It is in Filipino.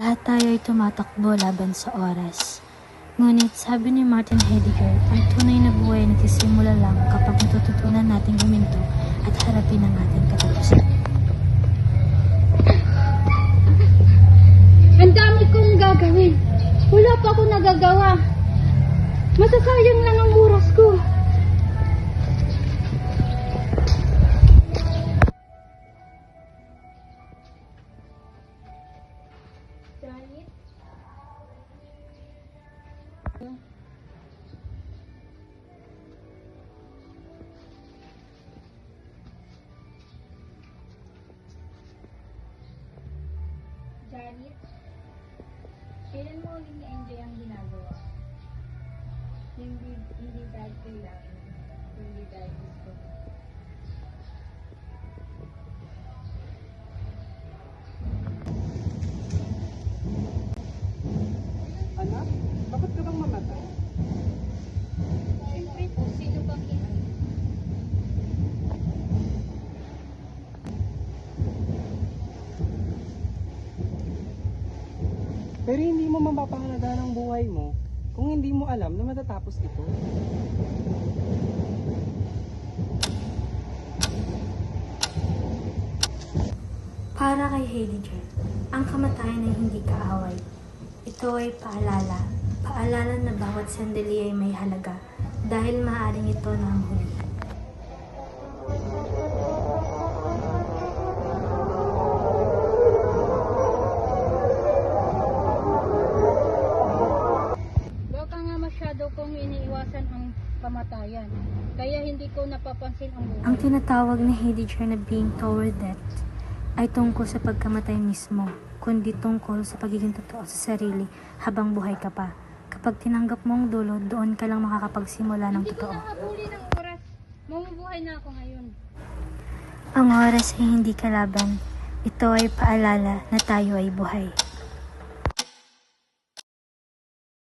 Lahat tayo ay tumatakbo laban sa oras. Ngunit sabi ni Martin Heidegger, ang tunay na buhay ay nagsisimula lang kapag natututunan nating huminto at harapin ang ating katapusan. Ang dami kong gagawin. Wala pa ako nagagawa. Masasayang lang Janet, kailan mo ulit na-enjoy ang ginagawa? Hindi, hindi dahil kailangan, Pero hindi mo mapapahalaga ng buhay mo kung hindi mo alam na matatapos ito. Para kay Heidegger, ang kamatayan ay hindi kaaway. Ito ay paalala, paalala na bawat sandali ay may halaga dahil maaaring ito na ang huli. Kong iniiwasan ang kamatayan. Kaya hindi ko napapansin ang buhay. Ang tinatawag ni Heidegger na being toward death ay tungkol sa pagkamatay mismo, kundi tungkol sa pagiging totoo sa sarili habang buhay ka pa. Kapag tinanggap mo ang dulo, doon ka lang makakapagsimula ng Hindi ko totoo. nahabuli ng oras. Mamumuhay na ako ngayon. Ang oras ay hindi kalaban. Ito ay paalala na tayo ay buhay.